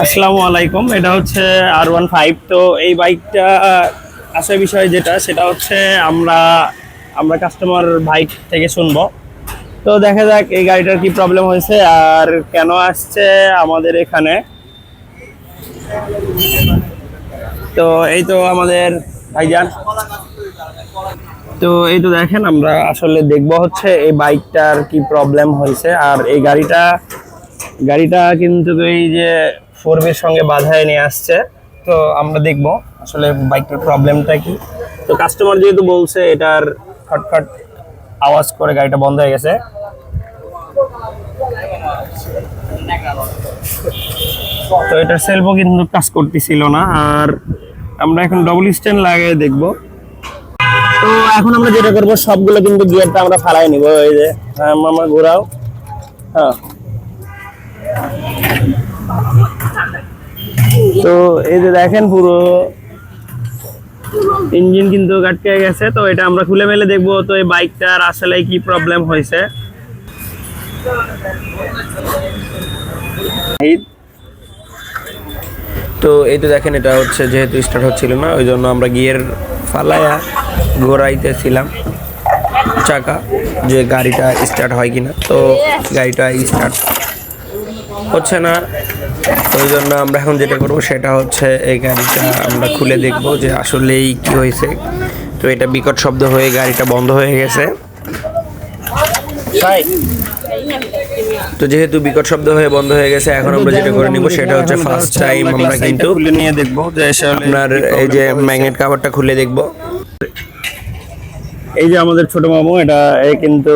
আসসালামু আলাইকুম। এটা হচ্ছে আর ওয়ান ফাইভ তো এই বাইকটা আসার বিষয় যেটা, সেটা হচ্ছে আমরা আমরা কাস্টমার বাইক থেকে শুনব। তো দেখা যাক এই গাড়িটার কি প্রবলেম হয়েছে আর কেন আসছে আমাদের এখানে। তো এই তো আমাদের ভাইজান। তো এই তো দেখেন, আমরা আসলে দেখব হচ্ছে এই বাইকটার কি প্রবলেম হয়েছে। আর এই গাড়িটা গাড়িটা কিন্তু এই যে ফোরবির সঙ্গে বাধায় নিয়ে আসছে। তো আমরা দেখব আসলে বাইকটার প্রবলেমটা কি। তো কাস্টমার যেহেতু বলছে এটার খটখট আওয়াজ করে গাড়িটা বন্ধ হয়ে গেছে। তো এটার সেলফও কিন্তু কাজ করতেছিল না। আর আমরা এখন ডবল স্ট্যান্ড লাগিয়ে দেখব। তো এখন আমরা যেটা করব, সবগুলো কিন্তু গিয়ারটা আমরা ফালাই নিব। এই যে হ্যাঁ মামা, ঘোরাও। হ্যাঁ। তো এই যে দেখেন পুরো ইঞ্জিন কিন্তু আটকে গেছে, তো এটা আমরা খুলে মেলে দেখব তো এই বাইকটার আসলে কি প্রবলেম হয়েছে। তো এই তো দেখেন, এটা হচ্ছে যেহেতু স্টার্ট হচ্ছিল না, ওই জন্য আমরা গিয়ের ফালায়া ঘোরাইতেছিলাম। চাকা, যে গাড়িটা স্টার্ট হয় কিনা, তো গাড়িটা স্টার্ট হচ্ছে না। ওই জন্য আমরা এখন যেটা করব সেটা হচ্ছে এই গাড়িটা আমরা খুলে দেখব যে আসলেই কি হয়েছে। তো এটা বিকট শব্দ হয়ে গাড়িটা বন্ধ হয়ে গেছে। তো যেহেতু বিকট শব্দ হয়ে বন্ধ হয়ে গেছে এখন আমরা যেটা করে নিব সেটা হচ্ছে ফার্স্ট টাইম আমরা কিন্তু খুলে নিয়ে দেখব যে আপনার এই যে ম্যাগনেট কাভারটা খুলে দেখব। এই যে আমাদের ছোট মামু এটা কিন্তু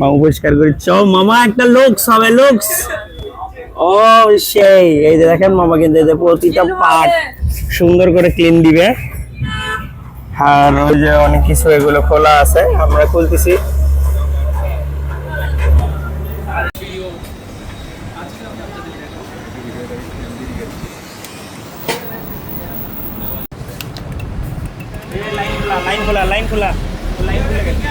মামু পরিষ্কার করে চ মামা একটা লুকস হবে লুকস ও সেই এই যে দেখেন মামা কিন্তু এই যে প্রতিটা পার্ট সুন্দর করে ক্লিন দিবে। আর ওই যে অনেক কিছু এগুলো খোলা আছে আমরা খুলতেছি। লাইন খোলা লাইন খোলা লাইন খুলে গেছে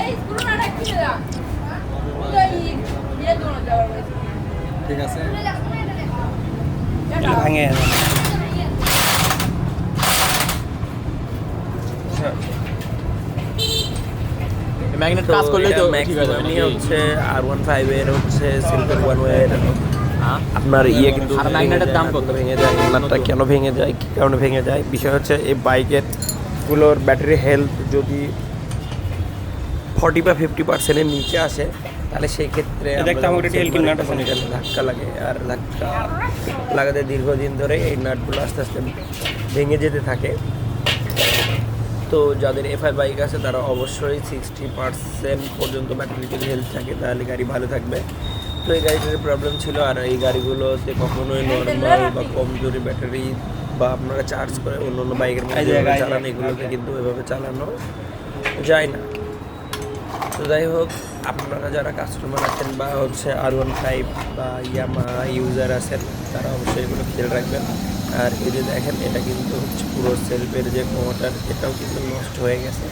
এই পুরোটা কিনে দাও ওই ইয়ে দোনো যাওয়ার হয়েছে ঠিক আছে ভাঙে ম্যাগনেট কাজ করলেই তো ঠিক হয়ে যাবে হচ্ছে আর ওয়ান ফাইভ এর হচ্ছে সিলভার ওয়ান ওয়ের হ্যাঁ? আপনার ইয়ে কিন্তু আর ম্যাগনেটের দাম কত? ভেঙে যায় নাটটা কেন ভেঙে যায় কি কারণে ভেঙে যায়? বিষয় হচ্ছে এই বাইকেরগুলোর ব্যাটারি হেলথ যদি ফর্টি বা ফিফটি পার্সেন্টের নিচে আসে তাহলে সেই ক্ষেত্রে ধাক্কা লাগে আর ধাক্কা লাগাতে দীর্ঘদিন ধরে এই নাটগুলো আস্তে আস্তে ভেঙে যেতে থাকে। তো যাদের এফআই বাইক আছে তারা অবশ্যই সিক্সটি পার্সেন্ট পর্যন্ত ব্যাটারি যদি হেলথ থাকে তাহলে গাড়ি ভালো থাকবে। তো এই গাড়িটার প্রবলেম ছিল আর এই গাড়িগুলোতে কখনোই নর্মাল বা কমজোরি ব্যাটারি বা আপনারা চার্জ করে অন্য অন্য বাইকের মধ্যে চালান এগুলোকে কিন্তু এভাবে চালানো যায় না। তো যাই হোক আপনারা যারা কাস্টমার আছেন বা হচ্ছে আর ওয়ান ফাইভ বা ইয়ামা ইউজার আছেন তারা অবশ্যই এগুলো খেয়াল রাখবেন। আর এই যে দেখেন, এটা কিন্তু হচ্ছে পুরো সেলফের যে মোটর এটাও কিন্তু নষ্ট হয়ে গেছে।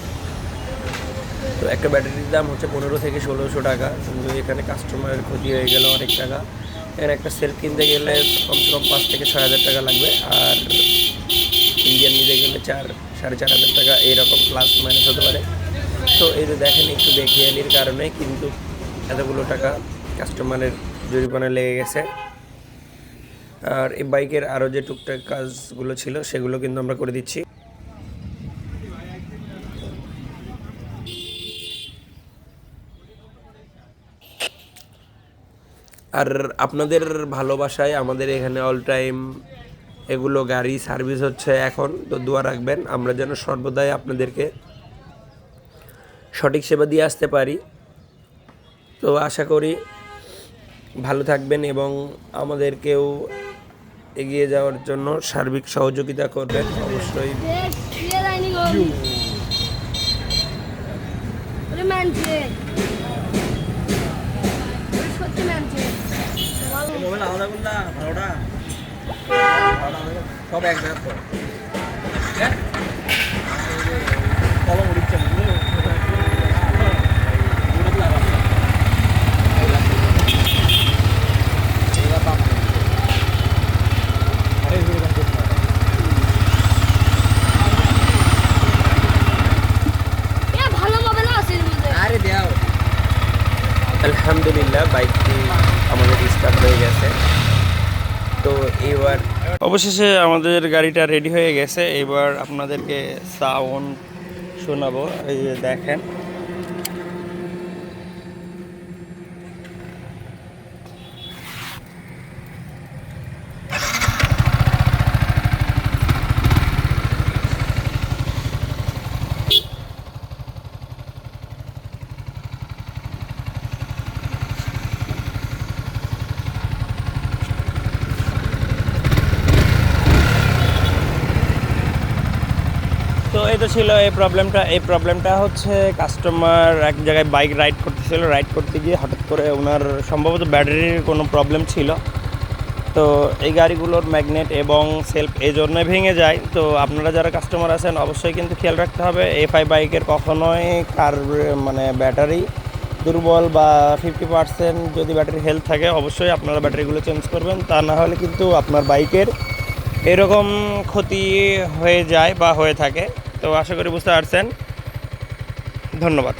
তো একটা ব্যাটারির দাম হচ্ছে পনেরো থেকে ষোলোশো টাকা। কিন্তু এখানে কাস্টমারের ক্ষতি হয়ে গেল অনেক টাকা। এখানে একটা সেলফ কিনতে গেলে কমসে কম পাঁচ থেকে ছয় হাজার টাকা লাগবে। আর ইন্ডিয়ান নিতে গেলে চার, সাড়ে চার হাজার টাকা, এইরকম প্লাস মাইনাস হতে পারে। তো এই যে দেখেন, একটু বেখিয়ালির কারণে কিন্তু এতগুলো টাকা কাস্টমারের জরিমানা লেগে গেছে। আর এই বাইকের আরও যে টুকটাক কাজগুলো ছিল, সেগুলো কিন্তু আমরা করে দিচ্ছি। আর আপনাদের ভালোবাসায় আমাদের এখানে অল টাইম এগুলো গাড়ি সার্ভিস হচ্ছে এখন, তো দোয়া রাখবেন, আমরা যেন সর্বদাই আপনাদেরকে সঠিক সেবা দিয়ে আসতে পারি। তো আশা করি ভালো থাকবেন এবং আমাদেরকেও এগিয়ে যাওয়ার জন্য সার্বিক সহযোগিতা করবেন অবশ্যই। সব এক জায়গা কলম এ ভালো মোবাইল আছে এর মধ্যে আরে দেও আলহামদুলিল্লাহ, বাইকটি আমাদের স্টার্ট হয়ে গেছে। তো এবার অবশেষে আমাদের গাড়িটা রেডি হয়ে গেছে। এবার আপনাদেরকে সাউন্ড শোনাবো। এই যে দেখেন তো ছিল এই প্রবলেমটা এই প্রবলেমটা হচ্ছে কাস্টমার এক জায়গায় বাইক রাইড করতেছিল। রাইড করতে গিয়ে হঠাৎ করে ওনার সম্ভবত ব্যাটারির কোনো প্রবলেম ছিল। তো এই গাড়িগুলোর ম্যাগনেট এবং সেলফ এই জন্যই ভেঙে যায়। তো আপনারা যারা কাস্টমার আছেন, অবশ্যই কিন্তু খেয়াল রাখতে হবে এফআই বাইকের কখনোই কার মানে ব্যাটারি দুর্বল বা ফিফটি পার্সেন্ট যদি ব্যাটারি হেলথ থাকে, অবশ্যই আপনারা ব্যাটারিগুলো চেঞ্জ করবেন। তা না হলে কিন্তু আপনার বাইকের এরকম ক্ষতি হয়ে যায় বা হয়ে থাকে। তো আশা করি বুঝতে পারছেন। ধন্যবাদ।